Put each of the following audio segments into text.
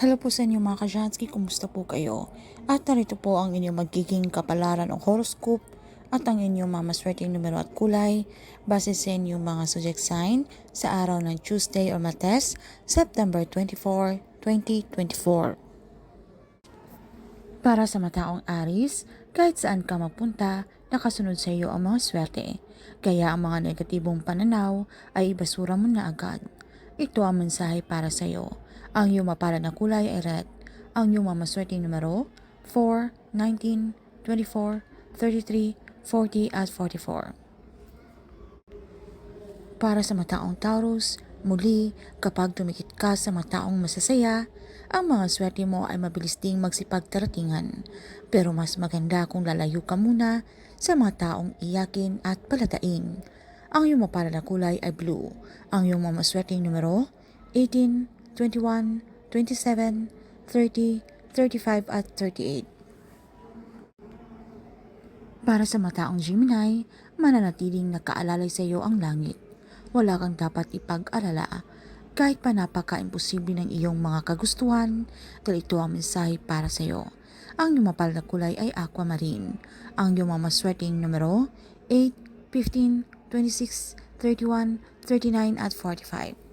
Hello po sa inyo mga Kajansky, kumusta po kayo? At narito po ang inyong magiging kapalaran o horoscope at ang inyong mga maswerteng numero at kulay base sa inyong mga zodiac sign sa araw ng Tuesday or Martes, September 24, 2024. Para sa mataong Aris, kahit saan ka mapunta, nakasunod sa iyo ang mga swerte. Kaya ang mga negatibong pananaw ay ibasura mo na agad. Ito ang mensahe para sa iyo. Ang iyong mapalad na kulay ay red. Ang iyong mamaswerteng numero 4, 19, 24, 33, 40 at 44. Para sa mataong Taurus, muli kapag tumikit ka sa mataong masasaya, ang mga swerte mo ay mabilis ding magsipagtaratingan. Pero mas maganda kung lalayo ka muna sa mga taong iyakin at palatain. Ang iyong mapalad na kulay ay blue. Ang iyong mamaswerteng numero 18, 21, 27, 30, 35 at 38. Para sa mataong Gemini, mananatiling nakaalalay sa iyo ang langit. Wala kang dapat ipag-alala kahit pa napaka-imposible ng iyong mga kagustuhan dahil ito ang mensahe para sa iyo. Ang iyong mapal na kulay ay aquamarine. Ang iyong mga maswerteng numero 8, 15, 26, 31, 39 at 45.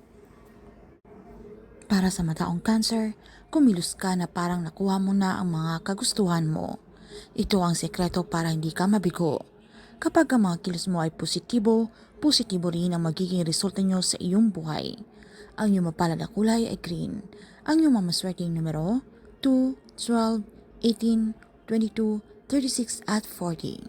Para sa mataong cancer, kumilos ka na parang nakuha mo na ang mga kagustuhan mo. Ito ang sekreto para hindi ka mabigo. Kapag ang mga kilos mo ay positibo, positibo rin ang magiging resulta nyo sa iyong buhay. Ang iyong mapalad na kulay ay green. Ang iyong mamaswerteng numero 2, 12, 18, 22, 36 at 40.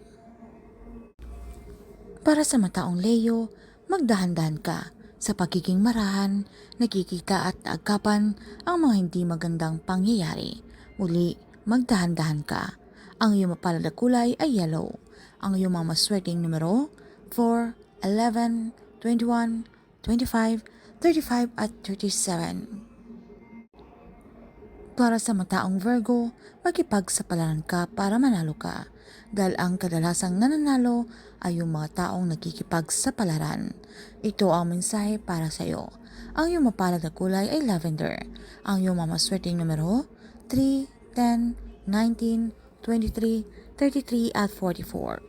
Para sa mataong Leo, magdahan-dahan ka. Sa pagiging marahan, nakikita at naagapan ang mga hindi magandang pangyayari. Muli, magdahan-dahan ka. Ang iyong mapalad na kulay ay yellow. Ang iyong mga maswerteng numero 4, 11, 21, 25, 35 at 37. Para sa mataong Virgo, makipagsapalaran ka para manalo ka. Dahil ang kadalasang nananalo ay yung mga taong nakikipagsapalaran. Ito ang mensahe para sa iyo. Ang iyong mapalad na kulay ay lavender. Ang iyong mamaswerteng numero 3, 10, 19, 23, 33 at 44.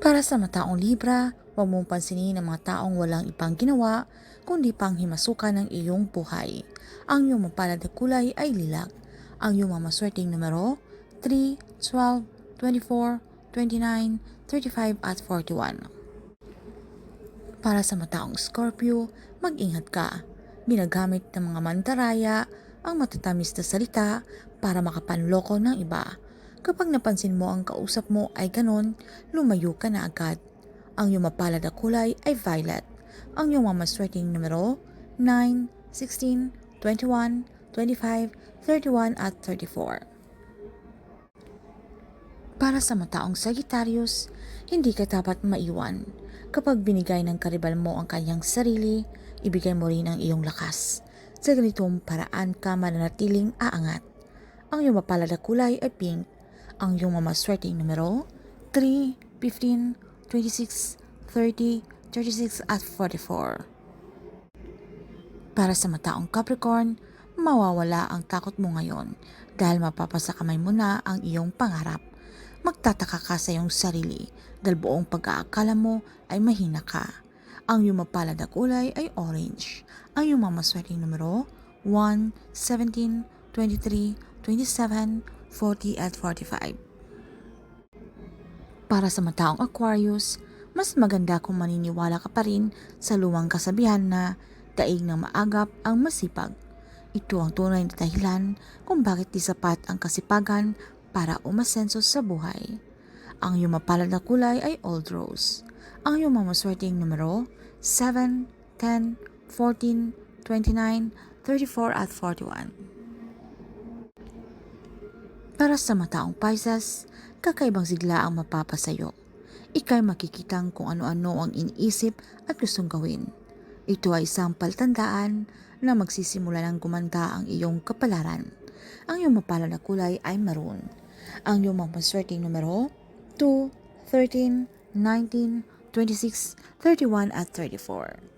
Para sa mataong Libra, huwag mong pansinin ang mga taong walang ibang ginawa kundi pang himasukan ng iyong buhay. Ang iyong mapalad na kulay ay lilag. Ang iyong mamaswerteng numero 3, 12, 24, 29, 35 at 41. Para sa mataong Scorpio, mag-ingat ka. Ginagamit ng mga mandaraya ang matatamis na salita para makapanloko ng iba. Kapag napansin mo ang kausap mo ay ganon, lumayo ka na agad. Ang iyong mapalad na kulay ay violet. Ang iyong mamaswerteng numero 9, 16, 21, 25, 31 at 34. Para sa mataong Sagittarius, hindi ka dapat maiwan. Kapag binigay ng karibal mo ang kanyang sarili, ibigay mo rin ang iyong lakas. Sa ganitong paraan ka mananatiling aangat. Ang iyong mapalad na kulay ay pink. Ang iyong mamaswerteng numero 3, 15, 26, 30, 36 at 44. Para sa mataong Capricorn, mawawala ang takot mo ngayon dahil mapapasa kamay mo na ang iyong pangarap. Magtataka ka sa iyong sarili dahil buong pag-aakala mo ay mahina ka. Ang iyong mapalad na kulay ay orange. Ang iyong mamaswerteng numero 1, 17, 23, 27, 40 at 45. Para sa mataong Aquarius, mas maganda kung maniniwala ka pa rin sa luwang kasabihan na daig ng maagap ang masipag. Ito ang tunay na dahilan kung bakit di sapat ang kasipagan para umasenso sa buhay. Ang iyong mapalad na kulay ay old rose. Ang iyong mamaswerteng numero 7, 10, 14, 29, 34 at 41. Para sa mataong Pisces, kakaibang sigla ang mapapasayo. Ika'y makikitang kung ano-ano ang iniisip at gustong gawin. Ito ay isang paltandaan na magsisimula ng gumanda ang iyong kapalaran. Ang iyong mapalad na kulay ay maroon. Ang iyong mamaswerteng numero 2, 13, 19, 26, 31 at 34.